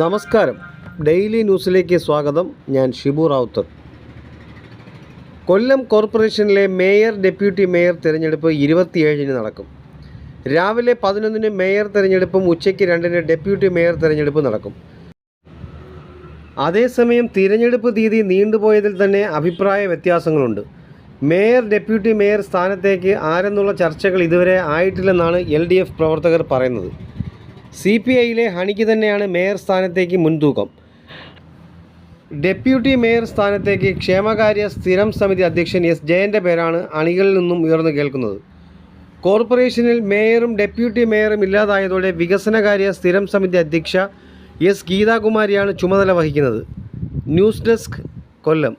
നമസ്കാരം. ഡെയിലി ന്യൂസിലേക്ക് സ്വാഗതം. ഞാൻ ഷിബു റാവുത്തർ. കൊല്ലം കോർപ്പറേഷനിലെ മേയർ ഡെപ്യൂട്ടി മേയർ തിരഞ്ഞെടുപ്പ് ഇരുപത്തിയേഴിന് നടക്കും. രാവിലെ പതിനൊന്നിന് മേയർ തിരഞ്ഞെടുപ്പും ഉച്ചയ്ക്ക് രണ്ടിന് ഡെപ്യൂട്ടി മേയർ തിരഞ്ഞെടുപ്പ് നടക്കും. അതേസമയം തിരഞ്ഞെടുപ്പ് തീയതി നീണ്ടുപോയതിൽ തന്നെ അഭിപ്രായ വ്യത്യാസങ്ങളുണ്ട്. മേയർ ഡെപ്യൂട്ടി മേയർ സ്ഥാനത്തേക്ക് ആരെന്നുള്ള ചർച്ചകൾ ഇതുവരെ ആയിട്ടില്ലെന്നാണ് എൽ പ്രവർത്തകർ പറയുന്നത്. സി പി ഐയിലെ ഹണിക്ക് തന്നെയാണ് മേയർ സ്ഥാനത്തേക്ക് മുൻതൂക്കം. ഡെപ്യൂട്ടി മേയർ സ്ഥാനത്തേക്ക് ക്ഷേമകാര്യ സ്ഥിരം സമിതി അധ്യക്ഷൻ എസ് ജയന്റെ പേരാണ് അണികളിൽ നിന്നും ഉയർന്നു കേൾക്കുന്നത്. കോർപ്പറേഷനിൽ മേയറും ഡെപ്യൂട്ടി മേയറും ഇല്ലാതായതോടെ വികസനകാര്യ സ്ഥിരം സമിതി അധ്യക്ഷ എസ് ഗീതാകുമാരിയാണ് ചുമതല വഹിക്കുന്നത്. News desk Kollam.